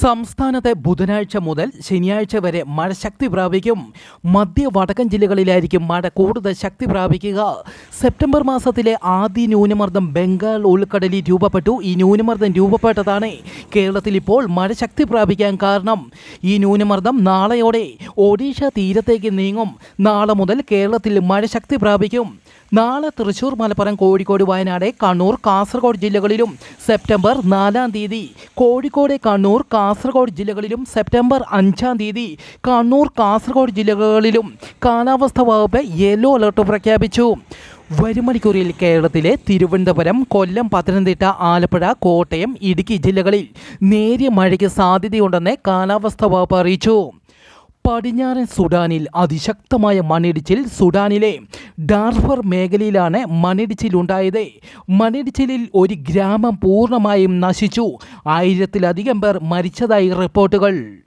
സംസ്ഥാനത്തെ ബുധനാഴ്ച മുതൽ ശനിയാഴ്ച വരെ മഴ ശക്തി പ്രാപിക്കും. മധ്യ വടക്കൻ ജില്ലകളിലായിരിക്കും മഴ കൂടുതൽ ശക്തി പ്രാപിക്കുക. സെപ്റ്റംബർ മാസത്തിലെ ആദ്യ ന്യൂനമർദ്ദം ബംഗാൾ ഉൾക്കടലിൽ രൂപപ്പെട്ടു. ഈ ന്യൂനമർദ്ദം രൂപപ്പെട്ടതാണ്. കേരളത്തിൽ ഇപ്പോൾ മഴ ശക്തി പ്രാപിക്കാൻ കാരണം. ഈ ന്യൂനമർദ്ദം നാളെയോടെ ഒഡീഷ തീരത്തേക്ക് നീങ്ങും. നാളെ മുതൽ കേരളത്തിൽ മഴ ശക്തി പ്രാപിക്കും. നാളെ തൃശൂർ മലപ്പുറം കോഴിക്കോട് വയനാട് കണ്ണൂർ കാസർഗോഡ് ജില്ലകളിലും സെപ്റ്റംബർ നാലാം തീയതി. കോഴിക്കോട് കണ്ണൂർ കാസർഗോഡ് ജില്ലകളിലും സെപ്റ്റംബർ അഞ്ചാം തീയതി. കണ്ണൂർ കാസർഗോഡ് ജില്ലകളിലും കാലാവസ്ഥാ വകുപ്പ് യെല്ലോ അലർട്ട് പ്രഖ്യാപിച്ചു. വരും മണിക്കൂറിൽ കേരളത്തിലെ തിരുവനന്തപുരം കൊല്ലം പത്തനംതിട്ട ആലപ്പുഴ കോട്ടയം ഇടുക്കി ജില്ലകളിൽ നേരിയ മഴയ്ക്ക് സാധ്യതയുണ്ടെന്ന് കാലാവസ്ഥാ വകുപ്പ് അറിയിച്ചു. പടിഞ്ഞാറൻ സുഡാനിൽ അതിശക്തമായ മണ്ണിടിച്ചിൽ സുഡാനിലെ ഡാർഫർ മേഖലയിലാണ് മണ്ണിടിച്ചിലുണ്ടായത്. മണ്ണിടിച്ചിലിൽ ഒരു ഗ്രാമം പൂർണമായും നശിച്ചു. ആയിരത്തിലധികം പേർ മരിച്ചതായി റിപ്പോർട്ടുകൾ.